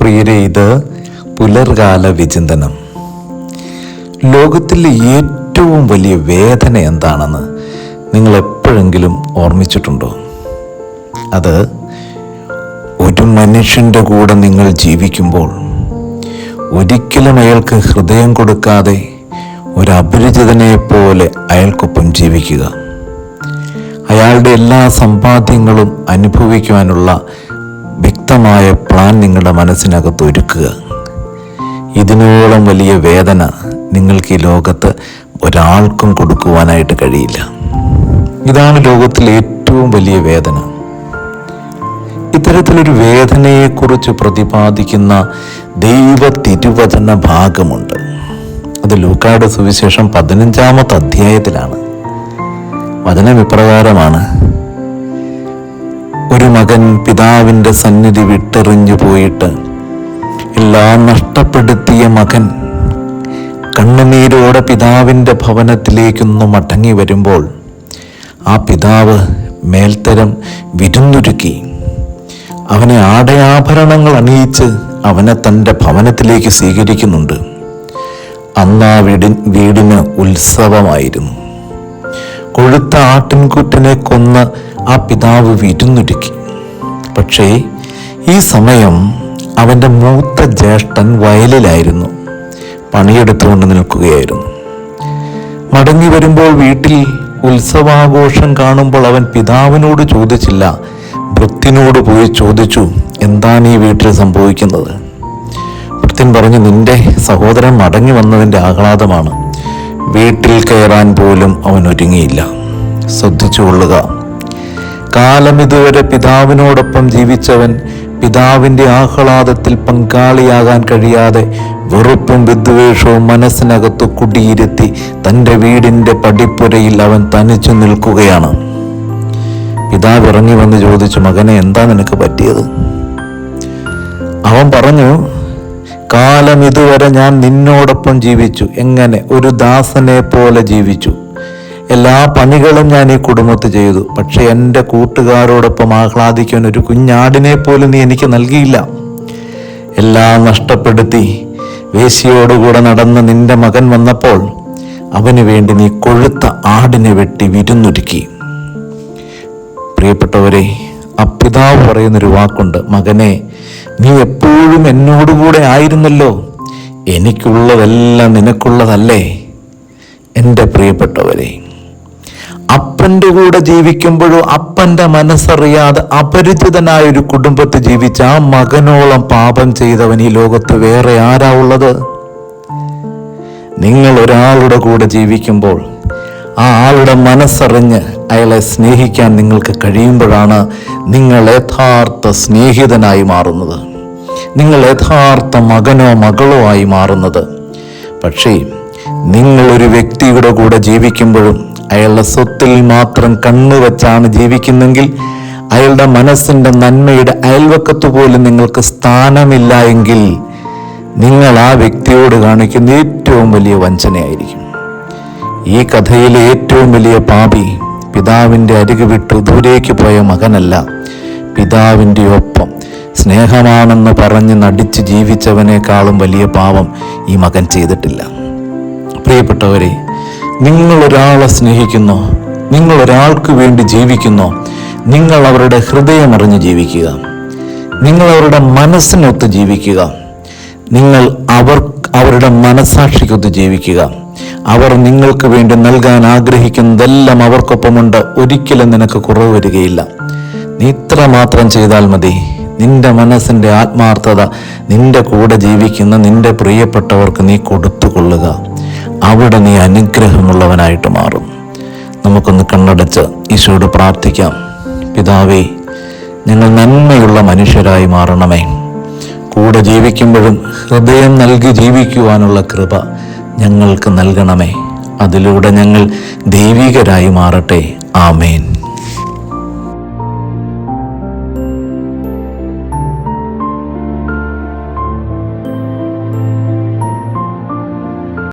പ്രിയരെ ഇത് പുലർകാല വിചിന്തനം. ലോകത്തിലെ ഏറ്റവും വലിയ വേദന എന്താണെന്ന് നിങ്ങൾ എപ്പോഴെങ്കിലും ഓർമ്മിച്ചിട്ടുണ്ടോ? അത് ഒരു മനുഷ്യന്റെ കൂടെ നിങ്ങൾ ജീവിക്കുമ്പോൾ ഒരിക്കലും അയാൾക്ക് ഹൃദയം കൊടുക്കാതെ ഒരു അപരിചിതനെ പോലെ അയാൾക്കൊപ്പം ജീവിക്കുക. അയാളുടെ എല്ലാ സമ്പാദ്യങ്ങളും അനുഭവിക്കുവാനുള്ള വ്യക്തമായ പ്ലാൻ നിങ്ങളുടെ മനസ്സിനകത്ത് ഒരുക്കുക. ഇതിനോളം വലിയ വേദന നിങ്ങൾക്ക് ഈ ലോകത്ത് ഒരാൾക്കും കൊടുക്കുവാനായിട്ട് കഴിയില്ല. ഇതാണ് ലോകത്തിലെ ഏറ്റവും വലിയ വേദന. ഇത്തരത്തിലൊരു വേദനയെക്കുറിച്ച് പ്രതിപാദിക്കുന്ന ദൈവ തിരുവചന ഭാഗമുണ്ട്. അത് ലൂക്കാട് സുവിശേഷം പതിനഞ്ചാമത്തെ അധ്യായത്തിലാണ്. വചനം ഇപ്രകാരമാണ്. ഒരു മകൻ പിതാവിന്റെ സന്നിധി വിട്ടെറിഞ്ഞു പോയിട്ട് എല്ലാം നഷ്ടപ്പെടുത്തിയ മകൻ കണ്ണുനീരോടെ പിതാവിന്റെ ഭവനത്തിലേക്കൊന്ന് മടങ്ങി വരുമ്പോൾ ആ പിതാവ് മേൽത്തരം വിരുന്നൊരുക്കി. അവനെ ആടയാഭരണങ്ങൾ അണിയിച്ച് അവനെ തന്റെ ഭവനത്തിലേക്ക് സ്വീകരിക്കുന്നുണ്ട്. അന്ന് ആ വീടി വീടിന് ഉത്സവമായിരുന്നു. കൊഴുത്ത ആട്ടിൻകുട്ടിനെ കൊന്ന് ആ പിതാവ് വിരുന്നൊരുക്കി പക്ഷേ ഈ സമയം അവന്റെ മൂത്ത ജ്യേഷ്ഠൻ വയലിലായിരുന്നു. പണിയെടുത്തുകൊണ്ട് നിൽക്കുകയായിരുന്നു. മടങ്ങി വരുമ്പോൾ വീട്ടിൽ ഉത്സവാഘോഷം കാണുമ്പോൾ അവൻ പിതാവിനോട് ചോദിച്ചില്ല വൃത്തിനോട് പോയി ചോദിച്ചു എന്താണ് ഈ വീട്ടിൽ സംഭവിക്കുന്നത്? വൃത്തിൻ പറഞ്ഞു നിന്റെ സഹോദരൻ മടങ്ങി വന്നതിന്റെ ആഹ്ലാദമാണ്. വീട്ടിൽ കയറാൻ പോലും അവൻ ഒരുങ്ങിയില്ല ശ്രദ്ധിച്ചുകൊള്ളുക. കാലം ഇതുവരെ പിതാവിനോടൊപ്പം ജീവിച്ചവൻ പിതാവിന്റെ ആഹ്ലാദത്തിൽ പങ്കാളിയാകാൻ കഴിയാതെ വെറുപ്പും വിദ്വേഷവും മനസ്സിനകത്ത് കുടിയിരുത്തി തന്റെ വീടിന്റെ പടിപ്പുരയിൽ അവൻ തനിച്ചു നിൽക്കുകയാണ്. പിതാവ് ഇറങ്ങി വന്ന് ചോദിച്ചു മകനെ എന്താ നിനക്ക് പറ്റിയത്? അവൻ പറഞ്ഞു കാലം ഇതുവരെ ഞാൻ നിന്നോടൊപ്പം ജീവിച്ചു. എങ്ങനെ? ഒരു ദാസനെ പോലെ ജീവിച്ചു. എല്ലാ പണികളും ഞാൻ ഈ കുടുംബത്ത് ചെയ്തു. പക്ഷെ എന്റെ കൂട്ടുകാരോടൊപ്പം ആഹ്ലാദിക്കാൻ ഒരു കുഞ്ഞാടിനെ പോലും നീ എനിക്ക് നൽകിയില്ല. എല്ലാം നഷ്ടപ്പെടുത്തി വേശിയോടുകൂടെ നടന്ന് നിന്റെ മകൻ വന്നപ്പോൾ അവന് വേണ്ടി നീ കൊഴുത്ത ആടിനെ വെട്ടി വിരുന്നൊരുക്കി. പ്രിയപ്പെട്ടവരെ അപ്പിതാവ് പിതാവ് പറയുന്നൊരു വാക്കുണ്ട് മകനെ നീ എപ്പോഴും എന്നോടുകൂടെ ആയിരുന്നല്ലോ. എനിക്കുള്ളതെല്ലാം നിനക്കുള്ളതല്ലേ? എന്റെ പ്രിയപ്പെട്ടവരെ അപ്പന്റെ കൂടെ ജീവിക്കുമ്പോഴും അപ്പന്റെ മനസ്സറിയാതെ അപരിചിതനായ ഒരു കുടുംബത്തിൽ ജീവിച്ച ആ മകനോളം പാപം ചെയ്തവൻ ഈ ലോകത്ത് വേറെ ആരാ ഉള്ളത്? നിങ്ങൾ ഒരാളുടെ കൂടെ ജീവിക്കുമ്പോൾ ആ ആളുടെ മനസ്സറിഞ്ഞ് അയാളെ സ്നേഹിക്കാൻ നിങ്ങൾക്ക് കഴിയുമ്പോഴാണ് നിങ്ങൾ യഥാർത്ഥ സ്നേഹിതനായി മാറുന്നത്. നിങ്ങൾ യഥാർത്ഥ മകനോ മകളോ ആയി മാറുന്നത്. പക്ഷേ നിങ്ങളൊരു വ്യക്തിയുടെ കൂടെ ജീവിക്കുമ്പോഴും അയാളുടെ സ്വത്തിൽ മാത്രം കണ്ണുവച്ചാണ് ജീവിക്കുന്നെങ്കിൽ അയാളുടെ മനസ്സിന്റെ നന്മയുടെ അയൽവക്കത്ത് പോലും നിങ്ങൾക്ക് സ്ഥാനമില്ല എങ്കിൽ നിങ്ങൾ ആ വ്യക്തിയോട് കാണിക്കുന്ന ഏറ്റവും വലിയ വഞ്ചനയായിരിക്കും. ഈ കഥയിലെ ഏറ്റവും വലിയ പാപി പിതാവിന്റെ അരികു വിട്ടു ദൂരേക്ക് പോയ മകനല്ല പിതാവിന്റെ ഒപ്പം. സ്നേഹമാണെന്ന് പറഞ്ഞ് നടിച്ച് ജീവിച്ചവനേക്കാളും വലിയ പാപം ഈ മകൻ ചെയ്തിട്ടില്ല. പ്രിയപ്പെട്ടവരെ നിങ്ങൾ ഒരാളെ സ്നേഹിക്കുന്നു. നിങ്ങൾ ഒരാൾക്ക് വേണ്ടി ജീവിക്കുന്നു. നിങ്ങൾ അവരുടെ ഹൃദയമറിഞ്ഞ് ജീവിക്കുക. നിങ്ങൾ അവരുടെ മനസ്സിനൊത്ത് ജീവിക്കുക. നിങ്ങൾ അവർ അവരുടെ മനസാക്ഷിക്കൊത്ത് ജീവിക്കുക. അവർ നിങ്ങൾക്ക് വേണ്ടി നൽകാൻ ആഗ്രഹിക്കുന്നതെല്ലാം അവർക്കൊപ്പമുണ്ട്. ഒരിക്കലും നിനക്ക് കുറവ് വരികയില്ല. നീ ഇത്ര മാത്രം ചെയ്താൽ മതി. നിന്റെ മനസ്സിന്റെ ആത്മാർത്ഥത നിന്റെ കൂടെ ജീവിക്കുന്ന നിന്റെ പ്രിയപ്പെട്ടവർക്ക് നീ കൊടുത്തുകൊള്ളുക. അവിടെ നീ അനുഗ്രഹമുള്ളവനായിട്ട് മാറും. നമുക്കൊന്ന് കണ്ണടച്ച് ഈശോയോട് പ്രാർത്ഥിക്കാം. പിതാവേ ഞങ്ങൾ നന്മയുള്ള മനുഷ്യരായി മാറണമേ. കൂടെ ജീവിക്കുമ്പോഴും ഹൃദയം നൽകി ജീവിക്കുവാനുള്ള കൃപ ഞങ്ങൾക്ക് നൽകണമേ. അതിലൂടെ ഞങ്ങൾ ദൈവികരായി മാറട്ടെ. ആമേൻ.